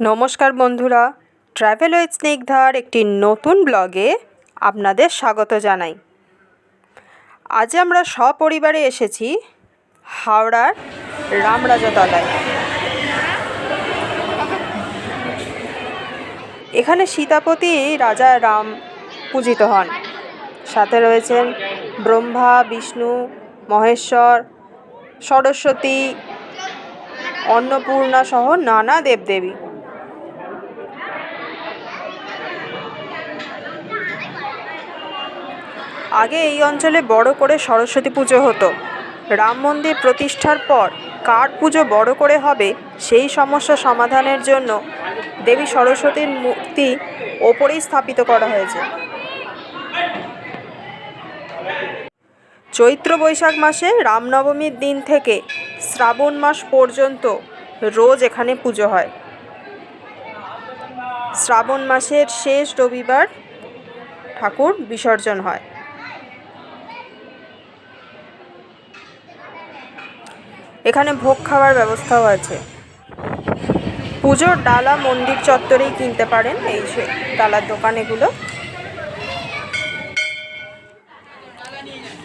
নমস্কার বন্ধুরা travel with স্নিগ্ধার একটি নতুন ব্লগে আপনাদের স্বাগত জানাই। আজ আমরা সপরিবারে এসেছি হাওড়ার রামরাজতলায়। এখানে সীতাপতি রাজা রাম পূজিত হন। সাথে রয়েছেন ব্রহ্মা, বিষ্ণু, মহেশ্বর, সরস্বতী, অন্নপূর্ণা সহ নানা দেবদেবী। আগে এই অঞ্চলে বড় করে সরস্বতী পুজো হতো। রাম মন্দির প্রতিষ্ঠার পর কার পুজো বড় করে হবে সেই সমস্যা সমাধানের জন্য দেবী সরস্বতীর মূর্তি ওপরেই স্থাপিত করা হয়েছে। চৈত্র বৈশাখ মাসে রামনবমীর দিন থেকে শ্রাবণ মাস পর্যন্ত রোজ এখানে পুজো হয়। শ্রাবণ মাসের শেষ রবিবার ঠাকুর বিসর্জন হয়। এখানে ভোগ খাওয়ার ব্যবস্থাও আছে। পুজোর ডালা, মন্দির চত্বরেই কিনতে পারেন। এই ডালার দোকান এগুলো।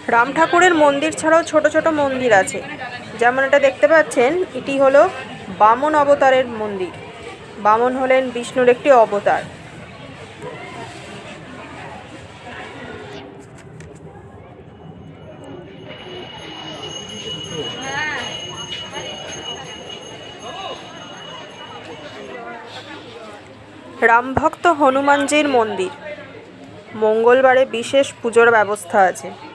রাম ঠাকুরের মন্দির ছাড়াও ছোট ছোট মন্দির আছে। যেমন এটা দেখতে পাচ্ছেন, এটি হলো বামন অবতারের মন্দির। বামন হলেন বিষ্ণুর একটি অবতার। রামভক্ত হনুমানজির মন্দির। মঙ্গলবারে বিশেষ পুজোর ব্যবস্থা আছে।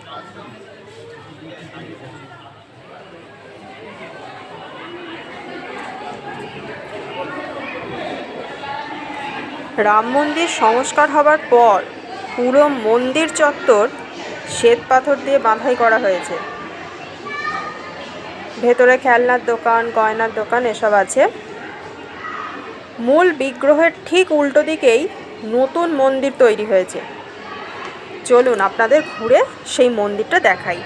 রাম মন্দির সংস্কার হবার পর পুরো মন্দির চত্বর শ্বেত পাথর দিয়ে বাঁধাই করা হয়েছে। ভেতরে খেলনার দোকান, গয়নার দোকান, এসব আছে। মূল বিগ্রহের ঠিক উল্টো দিকেই নতুন মন্দির তৈরি হয়েছে। চলুন আপনাদের ঘুরে সেই মন্দিরটা দেখাই।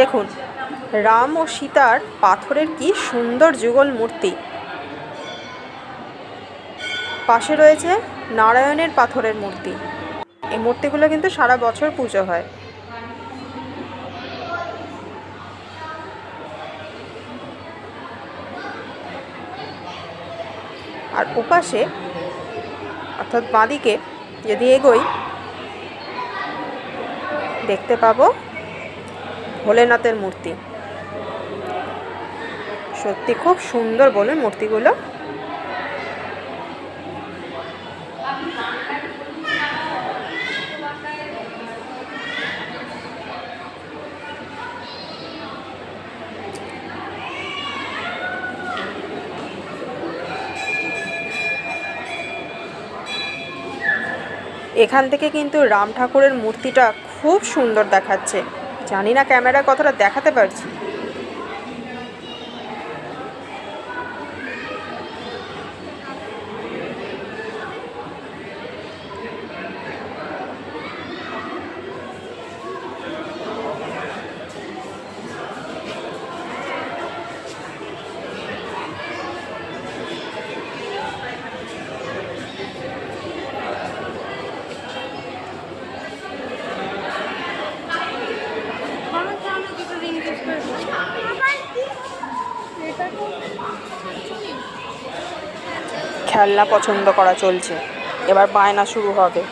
দেখুন, রাম ও সীতার পাথরের কি সুন্দর যুগল মূর্তি। পাশে রয়েছে নারায়ণের পাথরের মূর্তি। এই মূর্তিগুলো কিন্তু সারা বছর পুজো হয়। আর ওপাশে অর্থাৎ বাঁদিকে যদি এগোই, দেখতে পাবো ভোলেনাথের মূর্তি। সত্যি খুব সুন্দর বলুন মূর্তিগুলো। এখান থেকে কিন্তু রাম ঠাকুরের মূর্তিটা খুব সুন্দর দেখাচ্ছে। জানি না ক্যামেরা কতটা দেখাতে পারছি। খেলনা পছন্দ করা চলছে। এবার বায়না শুরু হবে।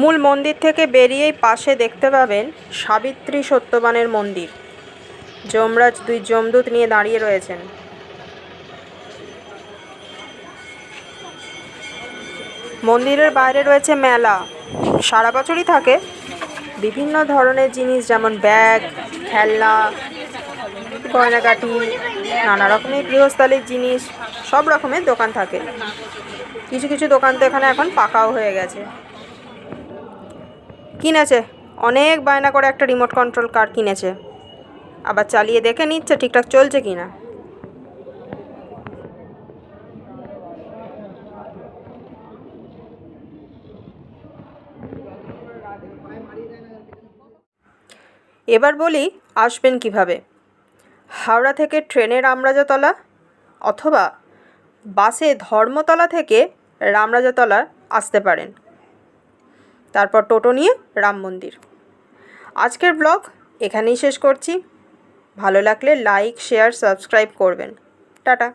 মূল মন্দির থেকে বেরিয়েই পাশে দেখতে পাবেন সাবিত্রী সত্যবানের মন্দির। যমরাজ দুই যমদূত নিয়ে দাঁড়িয়ে রয়েছেন। মন্দিরের বাইরে রয়েছে মেলা। সারা বছরই থাকে। বিভিন্ন ধরনের জিনিস যেমন ব্যাগ, খেলনা, গয়নাগাটি, নানা রকমের গৃহস্থালির জিনিস, সব রকমের দোকান থাকে। কিছু কিছু দোকান তো এখানে এখন পাকাও হয়ে গেছে। কিনেছে। অনেক বায়না করে একটা রিমোট কন্ট্রোল কার কিনেছে। আবার চালিয়ে দেখে নিচ্ছে ঠিকঠাক চলছে কি না এবার বলি, আসবেন কীভাবে? হাওড়া থেকে ট্রেনে রামরাজাতলা অথবা বাসে ধর্মতলা থেকে রামরাজাতলা আসতে পারেন। তারপর টোটো নিয়ে রাম মন্দির। আজকের ব্লগ এখানেই শেষ করছি। ভালো লাগলে লাইক, শেয়ার, সাবস্ক্রাইব করবেন। টাটা।